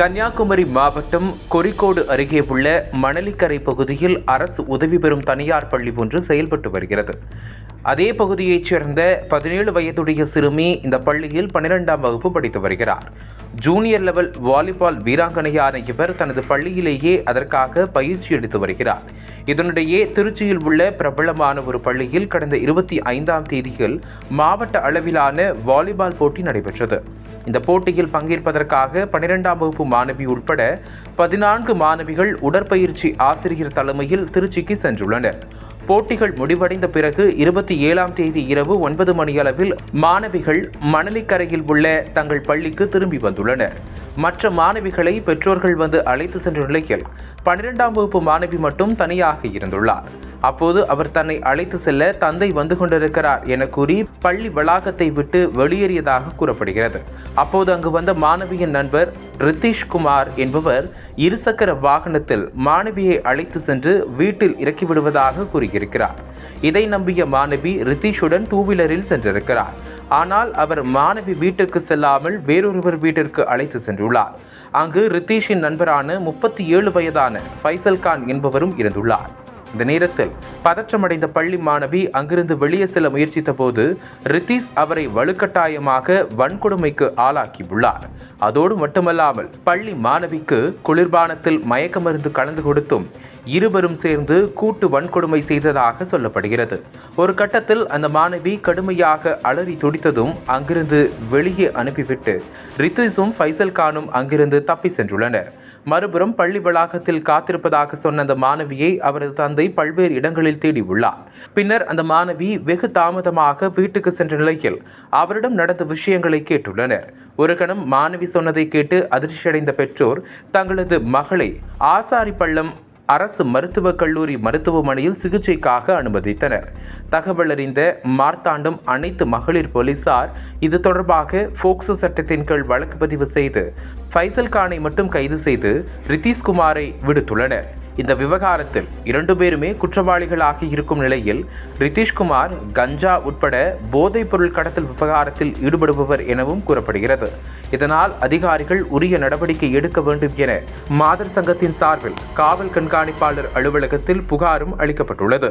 Kanniyakumari மாவட்டம் கொரிக்கோடு அருகே உள்ள மணலிக்கரை பகுதியில் அரசு உதவி பெறும் தனியார் பள்ளி ஒன்று செயல்பட்டு வருகிறது. அதே பகுதியைச் சேர்ந்த பதினேழு வயதுடைய சிறுமி இந்த பள்ளியில் பன்னிரெண்டாம் வகுப்பு படித்து வருகிறார். ஜூனியர் லெவல் வாலிபால் வீராங்கனையான இவர் தனது பள்ளியிலேயே அதற்காக பயிற்சி எடுத்து வருகிறார். இதனிடையே திருச்சியில் உள்ள பிரபலமான ஒரு பள்ளியில் கடந்த இருபத்தி ஐந்தாம் தேதியில் மாவட்ட அளவிலான வாலிபால் போட்டி நடைபெற்றது. இந்த போட்டியில் பங்கேற்பதற்காக பன்னிரெண்டாம் வகுப்பு மாணவி உட்பட பதினான்கு மாணவிகள் உடற்பயிற்சி ஆசிரியர் தலைமையில் திருச்சிக்கு சென்றுள்ளனர். போட்டிகள் முடிவடைந்த பிறகு இருபத்தி ஏழாம் தேதி இரவு ஒன்பது மணியளவில் மாணவிகள் மணலிக்கரையில் உள்ள தங்கள் பள்ளிக்கு திரும்பி வந்துள்ளனர். மற்ற மாணவிகளை பெற்றோர்கள் வந்து அழைத்து சென்ற நிலையில் பன்னிரெண்டாம் வகுப்பு மாணவி மட்டும் தனியாக இருந்துள்ளார். அப்போது அவர் தன்னை அழைத்து செல்ல தந்தை வந்து கொண்டிருக்கிறார் என கூறி பள்ளி வளாகத்தை விட்டு வெளியேறியதாக கூறப்படுகிறது. அப்போது அங்கு வந்த மாணவியின் நண்பர் ரித்தீஷ் குமார் என்பவர் இருசக்கர வாகனத்தில் மாணவியை அழைத்து சென்று வீட்டில் இறக்கிவிடுவதாக கூறியிருக்கிறார். இதை நம்பிய மாணவி ரித்தீஷுடன் டூ வீலரில் சென்றிருக்கிறார். ஆனால் அவர் மாணவி வீட்டிற்கு செல்லாமல் வேறொருவர் வீட்டிற்கு அழைத்து சென்றுள்ளார். அங்கு ரித்தீஷின் நண்பரான முப்பத்தி ஏழு வயதான ஃபைசல் கான் என்பவரும் இருந்துள்ளார். இந்த நேரத்தில் பதற்றமடைந்த பள்ளி மாணவி அங்கிருந்து வெளியே செல்ல முயற்சித்த போது ரித்தீஷ் அவரை வலுக்கட்டாயமாக வன்கொடுமைக்கு ஆளாக்கியுள்ளார். அதோடு மட்டுமல்லாமல் பள்ளி மாணவிக்கு குளிர்பானத்தில் மயக்க மருந்து கலந்து கொடுத்தும் இருவரும் சேர்ந்து கூட்டு வன்கொடுமை செய்ததாக சொல்லப்படுகிறது. ஒரு கட்டத்தில் அந்த மாணவி கடுமையாக அலறி துடித்ததும் அங்கிருந்து வெளியே அனுப்பிவிட்டு ரித்திஸும் ஃபைசல் கானும் அங்கிருந்து தப்பி சென்றுள்ளனர். மறுபுறம் பள்ளி வளாகத்தில் காத்திருப்பதாக சொன்ன அந்த மாணவியை அவரது தந்தை பல்வேறு இடங்களில் தேடியுள்ளார் பின்னர் அந்த மாணவி வெகு தாமதமாக வீட்டுக்கு சென்ற நிலையில் அவரிடம் நடந்த விஷயங்களை கேட்டுள்ளனர். ஒரு கணம் மாணவி சொன்னதை கேட்டு அதிர்ச்சியடைந்த பெற்றோர் தங்களது மகளை ஆசாரி பள்ளம் அரசு மருத்துவக் கல்லூரி மருத்துவமனையில் சிகிச்சைக்காக அனுமதித்தனர். தகவலறிந்த மார்த்தாண்டம் அனைத்து மகளிர் போலீசார் இது தொடர்பாக போக்சோ சட்டத்தின் கீழ் வழக்கு பதிவு செய்து ஃபைசல் கானை மட்டும் கைது செய்து ரித்தீஷ்குமாரை விடுத்துள்ளனர். இந்த விவகாரத்தில் இரண்டு பேருமே குற்றவாளிகளாக இருக்கும் நிலையில் ரித்தீஷ்குமார் கஞ்சா உட்பட போதைப் பொருள் கடத்தல் விவகாரத்தில் ஈடுபடுபவர் எனவும் கூறப்படுகிறது. இதனால் அதிகாரிகள் உரிய நடவடிக்கை எடுக்க வேண்டும் என மாதர் சங்கத்தின் சார்பில் காவல் கண்காணிப்பாளர் அலுவலகத்தில் புகாரும் அளிக்கப்பட்டுள்ளது.